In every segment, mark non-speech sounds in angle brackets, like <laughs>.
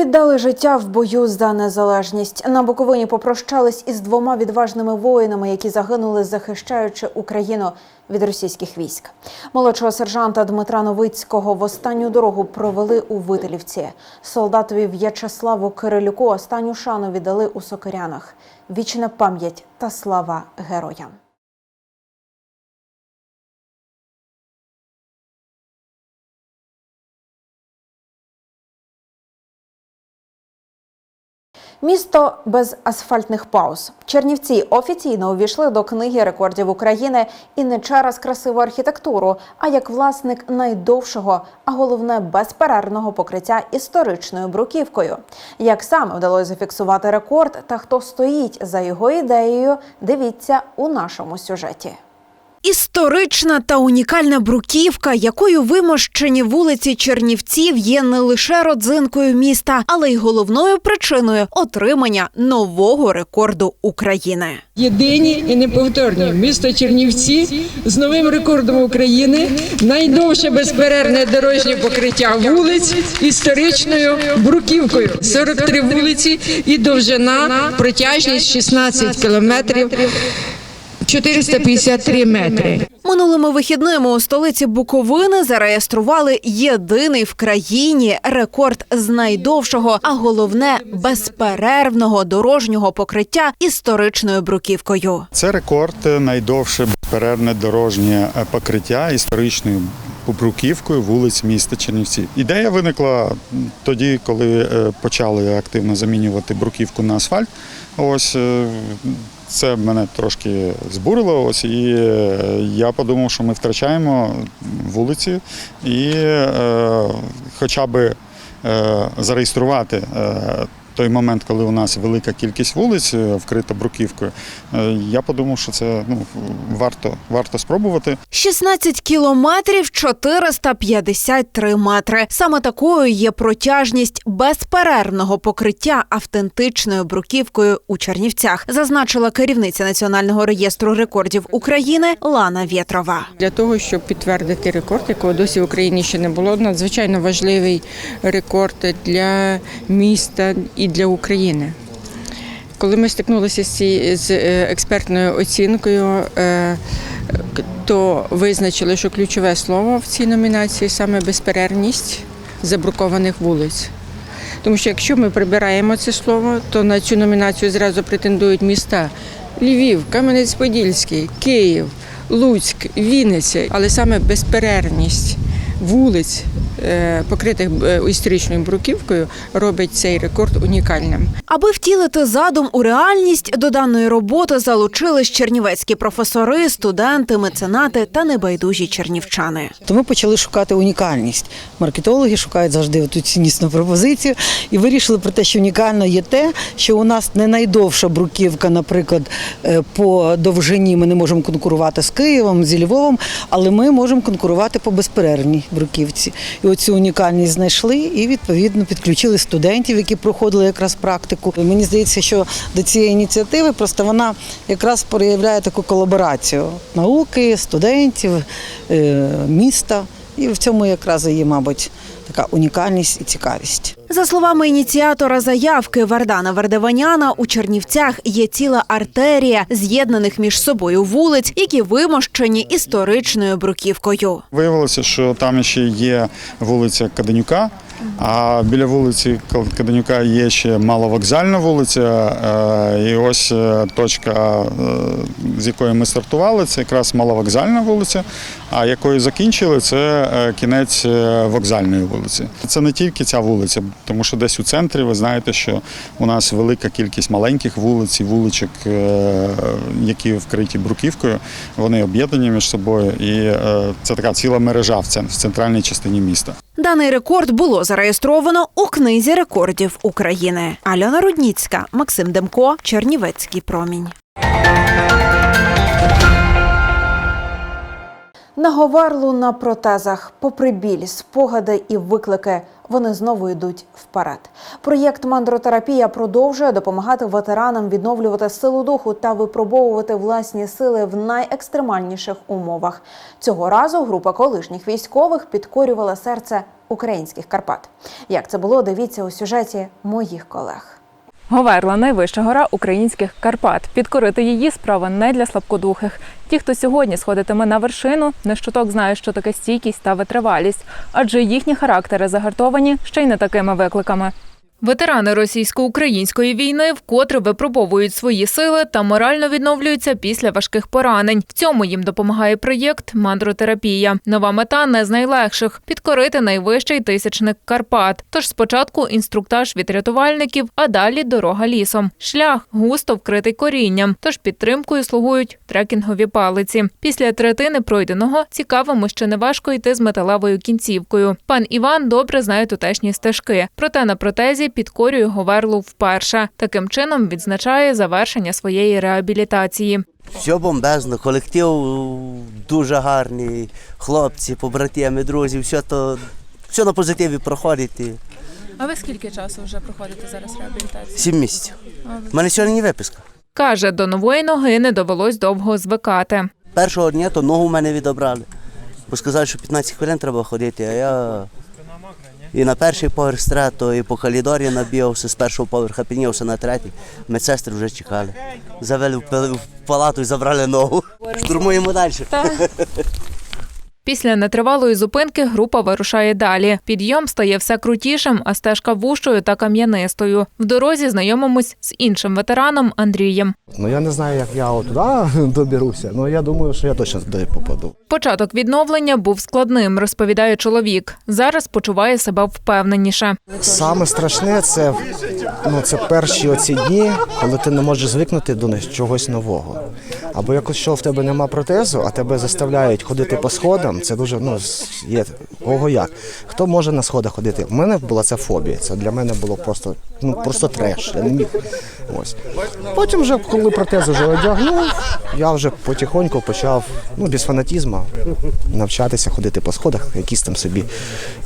Віддали життя в бою за незалежність. На Буковині попрощались із двома відважними воїнами, які загинули, захищаючи Україну від російських військ. Молодшого сержанта Дмитра Новицького в останню дорогу провели у Вителівці. Солдатові В'ячеславу Кирилюку останню шану віддали у Сокирянах. Вічна пам'ять та слава героям. Місто без асфальтних пауз. Чернівці офіційно увійшли до книги рекордів України і не через красиву архітектуру, а як власник найдовшого, а головне безперервного покриття історичною бруківкою. Як саме вдалося зафіксувати рекорд та хто стоїть за його ідеєю, дивіться у нашому сюжеті. Історична та унікальна бруківка, якою вимощені вулиці Чернівців, є не лише родзинкою міста, але й головною причиною отримання нового рекорду України. Єдині і неповторні місто Чернівці з новим рекордом України найдовше безперервне дорожнє покриття вулиць історичною бруківкою. 43 вулиці і довжина протяжність 16 кілометрів 453 метри. Минулими вихідними у столиці Буковини зареєстрували єдиний в країні рекорд з найдовшого, а головне безперервного дорожнього покриття історичною бруківкою. Це рекорд найдовше безперервне дорожнє е, покриття історичною бруківкою вулиць міста Чернівці. Ідея виникла тоді, коли е, почали активно замінювати бруківку на асфальт. Ось е, це мене трошки збурило. Ось і е, я подумав, що ми втрачаємо вулиці і е, хоча б зареєструвати. Той момент, коли у нас велика кількість вулиць е, вкрита бруківкою, е, я подумав, що це ну варто, варто спробувати. 16 кілометрів 453 метри. Саме такою є протяжність безперервного покриття автентичною бруківкою у Чернівцях, зазначила керівниця Національного реєстру рекордів України Лана Вєтрова. Для того, щоб підтвердити рекорд, якого досі в Україні ще не було, надзвичайно важливий рекорд для міста і для України. Коли ми стикнулися з, з е, експертною оцінкою, е, то визначили, що ключове слово в цій номінації саме безперервність забрукованих вулиць. Тому що якщо ми прибираємо це слово, то на цю номінацію зразу претендують міста Львів, Кам'янець-Подільський, Київ, Луцьк, Вінниця, але саме безперервність вулиць, е, покритих е, історичною бруківкою, робить цей рекорд унікальним. Аби втілити задум у реальність, до даної роботи залучились чернівецькі професори, студенти, меценати та небайдужі чернівчани. То ми почали шукати унікальність. Маркетологи шукають завжди ту ціннісну пропозицію і вирішили про те, що унікально є те, що у нас не найдовша бруківка, наприклад, е, по довжині ми не можемо конкурувати з Києвом, зі Львовом, але ми можемо конкурувати по безперервній бруківці. І оцю унікальність знайшли і відповідно підключили студентів, які проходили якраз практику. Мені здається, що до цієї ініціативи просто вона якраз проявляє таку колаборацію науки, студентів, е, міста. І в цьому якраз і є, мабуть, така унікальність і цікавість. За словами ініціатора заявки Вардана Вердеваняна, у Чернівцях є ціла артерія з'єднаних між собою вулиць, які вимощені історичною бруківкою. Виявилося, що там ще є вулиця Каденюка, а біля вулиці Каденюка є ще маловокзальна вулиця. е, І ось е, точка, е, з якої ми стартували, це якраз маловокзальна вулиця, а якою закінчили, це е, кінець е, вокзальної вулиці. Це не тільки ця вулиця, тому що десь у центрі ви знаєте, що у нас велика кількість маленьких вулиць і вуличок, е, які вкриті бруківкою, вони об'єднані між собою, і це така ціла мережа в центральній частині міста. Даний рекорд було зареєстровано у книзі рекордів України. Альона Рудніцька, Максим Демко, Чернівецький промінь. Наговарлу на протезах, попри біль, спогади і виклики вони знову йдуть вперед. Проєкт мандротерапія продовжує допомагати ветеранам відновлювати силу духу та випробовувати власні сили в найекстремальніших умовах. Цього разу група колишніх військових підкорювала серце українських Карпат. Як це було, дивіться у сюжеті моїх колег. Говерла найвища гора українських Карпат. Підкорити її справа не для слабкодухих. Ті, хто сьогодні сходитиме на вершину, не щоток знає, що таке стійкість та витривалість, адже їхні характери загартовані ще й не такими викликами. Ветерани російсько-української війни вкотре випробовують свої сили та морально відновлюються після важких поранень. В цьому їм допомагає проєкт Мандротерапія. Нова мета не з найлегших підкорити найвищий тисячник Карпат. Тож спочатку інструктаж від рятувальників, а далі дорога лісом. Шлях густо вкритий корінням, тож підтримкою слугують трекінгові палиці. Після третини пройденого цікавимо, що не важко йти з металевою кінцівкою. Пан Іван добре знає тутешні стежки, проте на протезі підкорює Говерлу вперше. Таким чином відзначає завершення своєї реабілітації. Все бомбезно, колектив дуже гарний, хлопці, побратими, друзі, все то все на позитиві проходить. А ви скільки часу вже проходите зараз реабілітацію? Сім місяців. У мене сьогодні виписка. Каже, до нової ноги не довелось довго звикати. Першого дня то ногу в мене відобрали. Бо сказали, що 15 хвилин треба ходити, а я і на перший поверх страту, і по коридорі набігався з першого поверха, піднявся на третій. Медсестри вже чекали. Завели в в палату і забрали ногу. Штурмуємо далі. Після нетривалої зупинки група вирушає далі. Підйом стає все крутішим, а стежка вущою та кам'янистою. В дорозі знайомимось з іншим ветераном Андрієм. Ну я не знаю, як я туди <laughs> доберуся. Ну я думаю, що я точно туди попаду. Початок відновлення був складним, розповідає чоловік. Зараз почуває себе впевненіше. Саме страшне це, ну, це перші оці дні, коли ти не можеш звикнути до чогось нового. Або якось що в тебе нема протезу, а тебе заставляють ходити по сходам. Це дуже ну є кого як. Хто може на сходах ходити? У мене була ця фобія. Це для мене було просто ну просто треш. Я не міг. Ось. Потім, вже, коли протез вже одягнув, я вже потихоньку почав, ну без фанатізму, навчатися ходити по сходах, якісь там собі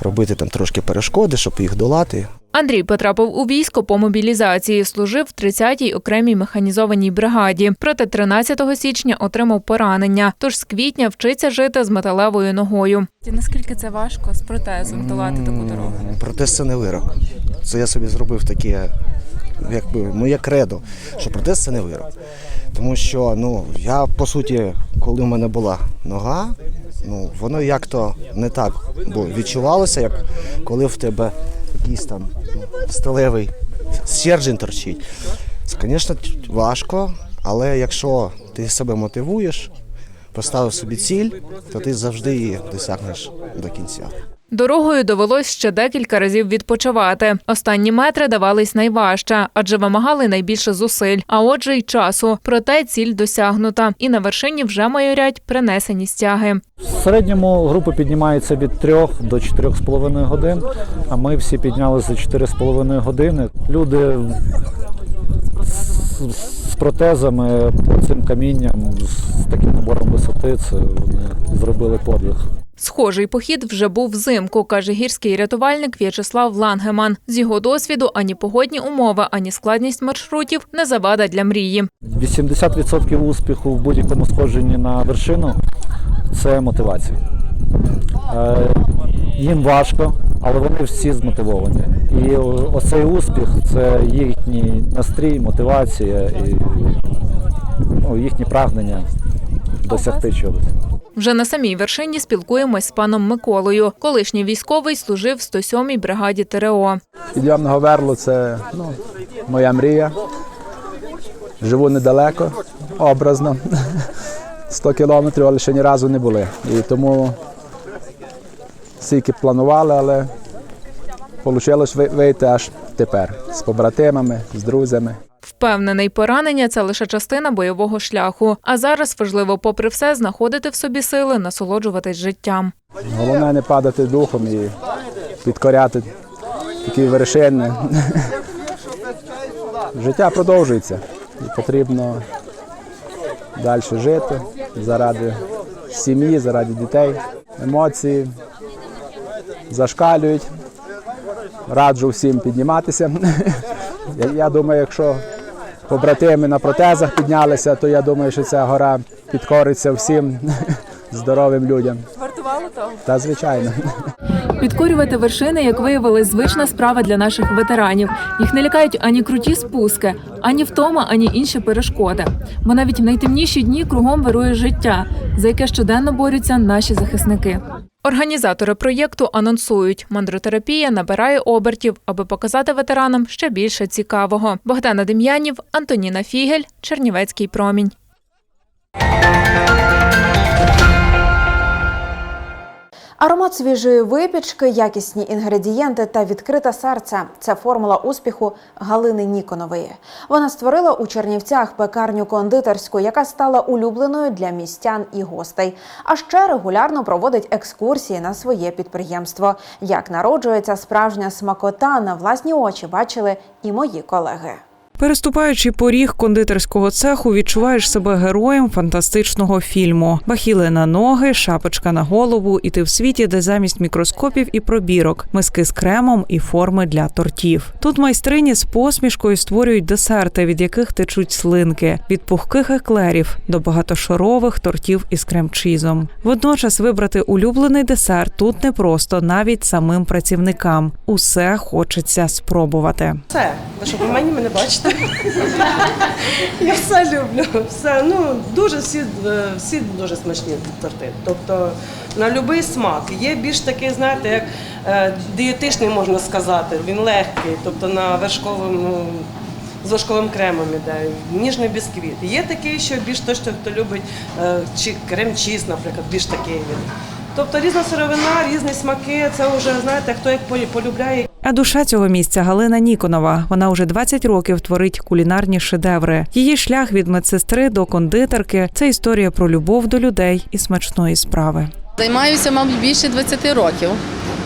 робити там трошки перешкоди, щоб їх долати. Андрій потрапив у військо по мобілізації, служив в 30-й окремій механізованій бригаді. Проте 13 січня отримав поранення. Тож з квітня вчиться жити з металевою ногою. Наскільки це важко з протезом долати таку дорогу? Протез це не вирок. Це я собі зробив таке, якби моє кредо, що протез це не вирок. Тому що ну, я по суті, коли в мене була нога, ну воно як-то не так бо відчувалося, як коли в тебе якийсь там ну, сталевий стержень торчить. Звісно, важко, але якщо ти себе мотивуєш, поставив собі ціль, то ти завжди її досягнеш до кінця. Дорогою довелось ще декілька разів відпочивати. Останні метри давались найважче, адже вимагали найбільше зусиль, а отже, й часу. Проте ціль досягнута, і на вершині вже майорять принесені стяги. В середньому група піднімається від 3 до 4,5 годин, а ми всі піднялися за 4,5 години. Люди з, протезами по цим камінням, з таким набором висоти, це вони зробили подвиг. Схожий похід вже був взимку, каже гірський рятувальник В'ячеслав Лангеман. З його досвіду ані погодні умови, ані складність маршрутів не завада для мрії. 80% успіху в будь-якому сходженні на вершину це мотивація. Е, Їм важко, але вони всі змотивовані. І оцей успіх це їхній настрій, мотивація і ну, їхні прагнення досягти чогось. Вже на самій вершині спілкуємось з паном Миколою. Колишній військовий служив в 107-й бригаді ТРО. Підйом на це ну, моя мрія. Живу недалеко, образно. <laughs> 100 кілометрів, але ще ні разу не були. І тому стільки планували, але вийшло вийти аж тепер з побратимами, з друзями. Впевнений, поранення це лише частина бойового шляху. А зараз важливо, попри все, знаходити в собі сили, насолоджуватись життям. Головне не падати духом і підкоряти такі вершини. <laughs> Життя продовжується і потрібно далі жити заради сім'ї, заради дітей. Емоції зашкалюють, раджу всім підніматися. <laughs> Я, думаю, якщо побратими на протезах піднялися, то я думаю, що ця гора підкориться всім <laughs> здоровим людям. Вартувало того. Та звичайно. Підкорювати вершини, як виявилось, звична справа для наших ветеранів. Їх не лякають ані круті спуски, ані втома, ані інші перешкоди. Бо навіть в найтемніші дні кругом вирує життя, за яке щоденно борються наші захисники. Організатори проєкту анонсують, мандротерапія набирає обертів, аби показати ветеранам ще більше цікавого. Богдана Дем'янів, Антоніна Фігель, Чернівецький промінь. Аромат свіжої випічки, якісні інгредієнти та відкрите серце це формула успіху Галини Ніконової. Вона створила у Чернівцях пекарню кондитерську, яка стала улюбленою для містян і гостей. А ще регулярно проводить екскурсії на своє підприємство. Як народжується справжня смакота, на власні очі бачили і мої колеги. Переступаючи поріг кондитерського цеху, відчуваєш себе героєм фантастичного фільму. Бахіли на ноги, шапочка на голову, і ти в світі, де замість мікроскопів і пробірок, миски з кремом і форми для тортів. Тут майстрині з посмішкою створюють десерти, від яких течуть слинки, від пухких еклерів до багатошарових тортів із крем-чізом. Водночас вибрати улюблений десерт тут непросто навіть самим працівникам. Усе хочеться спробувати. Все, ви що по мені мене бачите. Я все люблю. Все, ну дуже всі, е, всі дуже смачні торти. Тобто на будь-який смак. Є більш такий, знаєте, як е, дієтичний можна сказати. Він легкий, тобто на вершковому. З вершковим кремом іде, ніжний бісквіт. Є такий, що більш точно, хто любить е, чи крем-чіз, наприклад, більш такий він. Тобто різна сировина, різні смаки, це вже знаєте, хто як полю- полюбляє. А душа цього місця Галина Ніконова. Вона уже 20 років творить кулінарні шедеври. Її шлях від медсестри до кондитерки це історія про любов до людей і смачної справи. Займаюся, мабуть, більше 20 років.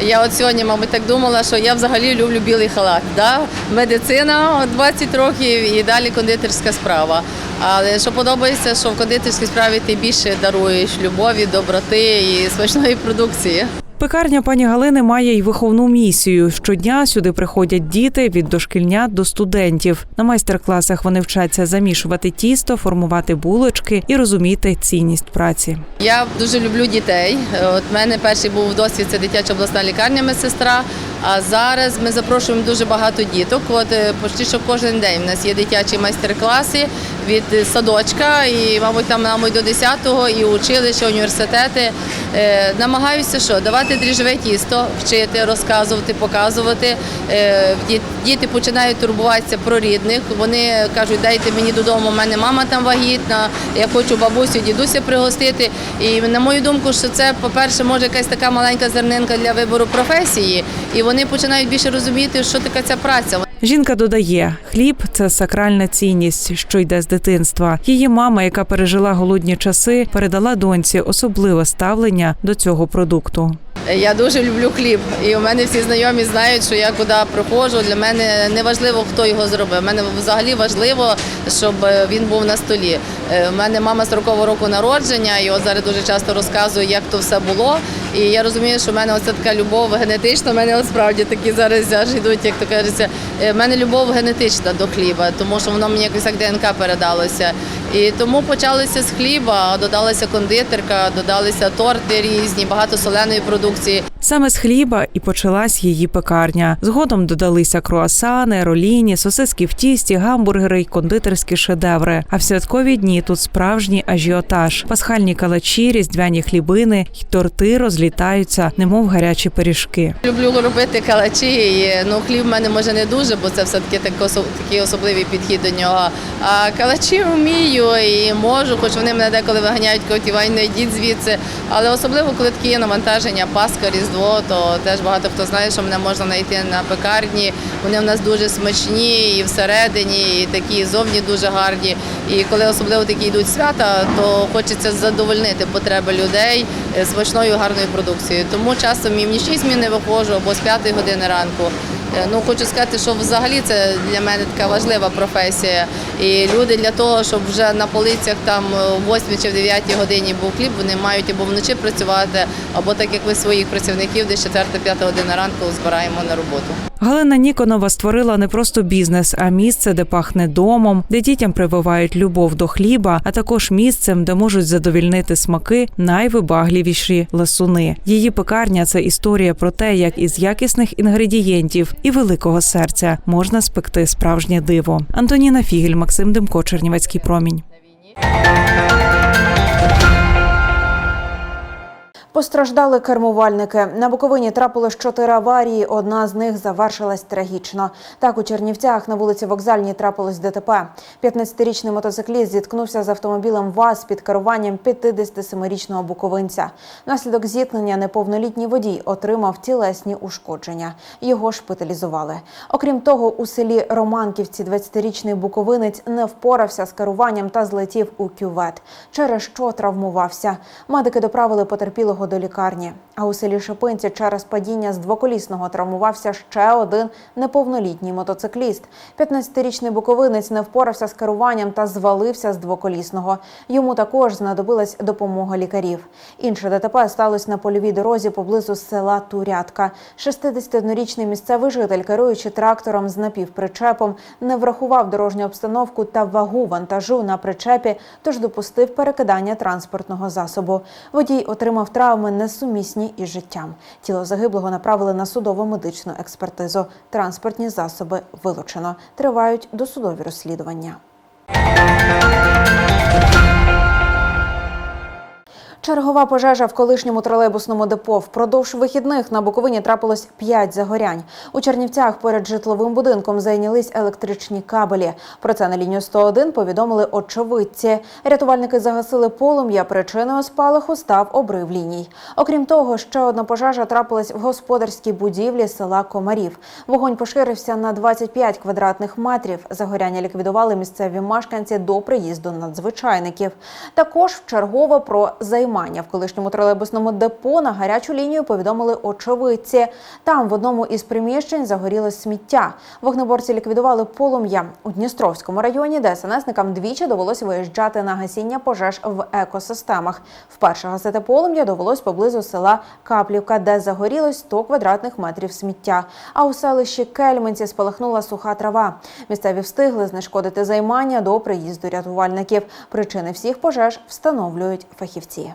Я от сьогодні, мабуть, так думала, що я взагалі люблю білий халат. Да? Медицина от 20 років і далі кондитерська справа. Але що подобається, що в кондитерській справі ти більше даруєш любові, доброти і смачної продукції. Пекарня пані Галини має й виховну місію. Щодня сюди приходять діти від дошкільнят до студентів. На майстер-класах вони вчаться замішувати тісто, формувати булочки і розуміти цінність праці. Я дуже люблю дітей. От в мене перший був досвід це дитяча обласна лікарня медсестра. А зараз ми запрошуємо дуже багато діток. От е, почти що кожен день у нас є дитячі майстер-класи від садочка і, мабуть, там мабуть, до 10-го, і училища, університети. Е, Намагаюся що давати дріжджове тісто, вчити, розказувати, показувати. Е, Діти починають турбуватися про рідних. Вони кажуть, дайте мені додому, у мене мама там вагітна, я хочу бабусю, дідуся пригостити. І на мою думку, що це, по-перше, може якась така маленька зернинка для вибору професії, і вони починають більше розуміти, що така ця праця. Жінка додає, хліб це сакральна цінність, що йде з дитинства. Її мама, яка пережила голодні часи, передала доньці особливе ставлення до цього продукту. Я дуже люблю хліб, і у мене всі знайомі знають, що я куди приходжу. Для мене не важливо, хто його зробив. Мене взагалі важливо, щоб він був на столі. Е, У мене мама 40-го року народження, і от зараз дуже часто розказую, як то все було. І я розумію, що в мене оце така любов генетична. У мене от справді такі зараз аж йдуть, як то кажеться. Е, В мене любов генетична до хліба, тому що воно мені якось як ДНК передалося. І тому почалося з хліба, додалася кондитерка, додалися торти різні, багато соленої продукції продукції. Саме з хліба і почалась її пекарня. Згодом додалися круасани, роліні, сосиски в тісті, гамбургери й кондитерські шедеври. А в святкові дні тут справжній ажіотаж. Пасхальні калачі, різдвяні хлібини й торти розлітаються, немов гарячі пиріжки. Люблю робити калачі. І, ну, хліб в мене може не дуже, бо це все-таки так осо- такий особливий підхід до нього. А калачі вмію і можу, хоч вони мене деколи виганяють, кажуть, Івань, не йдіть звідси. Але особливо, коли такі є навантаження, Пасха, Різдво, то теж багато хто знає, що мене можна знайти на пекарні. Вони в нас дуже смачні і всередині, і такі зовні дуже гарні. І коли особливо такі йдуть свята, то хочеться задовольнити потреби людей е, смачною гарною продукцією. Тому часом і в нічні зміни виходжу або з п'ятої години ранку. Е, Ну хочу сказати, що взагалі це для мене така важлива професія. І люди для того, щоб вже на полицях там о 8 чи в 9 годині був хліб, вони мають або вночі працювати, або так як ви своїх працівників, десь 4-5 година ранку збираємо на роботу. Галина Ніконова створила не просто бізнес, а місце, де пахне домом, де дітям прививають любов до хліба, а також місцем, де можуть задовільнити смаки найвибагливіші ласуни. Її пекарня це історія про те, як із якісних інгредієнтів і великого серця можна спекти справжнє диво. Антоніна Фігель, Максим Демко, Чернівецький промінь. Постраждали кермувальники. На Буковині трапилось чотири аварії. Одна з них завершилась трагічно. Так у Чернівцях на вулиці Вокзальній трапилось ДТП. 15-річний мотоцикліст зіткнувся з автомобілем ВАЗ під керуванням 57-річного буковинця. Внаслідок зіткнення неповнолітній водій отримав тілесні ушкодження. Його шпиталізували. Окрім того, у селі Романківці 20-річний буковинець не впорався з керуванням та злетів у кювет, через що травмувався. Медики доправили потерпілого до лікарні. А у селі Шипинці через падіння з двоколісного травмувався ще один неповнолітній мотоцикліст. 15-річний буковинець не впорався з керуванням та звалився з двоколісного. Йому також знадобилась допомога лікарів. Інше ДТП сталося на польовій дорозі поблизу села Турятка. 61-річний місцевий житель, керуючи трактором з напівпричепом, не врахував дорожню обстановку та вагу вантажу на причепі, тож допустив перекидання транспортного засобу. Водій отримав травми несумісні із життям. Тіло загиблого направили на судово-медичну експертизу. Транспортні засоби вилучено. Тривають досудові розслідування. Чергова пожежа в колишньому тролейбусному депо. Впродовж вихідних на Буковині трапилось п'ять загорянь. У Чернівцях перед житловим будинком зайнялись електричні кабелі. Про це на лінію 101 повідомили очевидці. Рятувальники загасили полум'я. Причиною спалаху став обрив ліній. Окрім того, ще одна пожежа трапилась в господарській будівлі села Комарів. Вогонь поширився на 25 квадратних метрів. Загоряння ліквідували місцеві мешканці до приїзду надзвичайників. Також вчергово про займання в колишньому тролейбусному депо на гарячу лінію повідомили очевидці. Там в одному із приміщень загоріло сміття. Вогнеборці ліквідували полум'я у Дністровському районі, де СНСникам двічі довелося виїжджати на гасіння пожеж в екосистемах. Вперше гасити полум'я довелось поблизу села Каплівка, де загорілось 100 квадратних метрів сміття. А у селищі Кельменці спалахнула суха трава. Місцеві встигли знешкодити займання до приїзду рятувальників. Причини всіх пожеж встановлюють фахівці.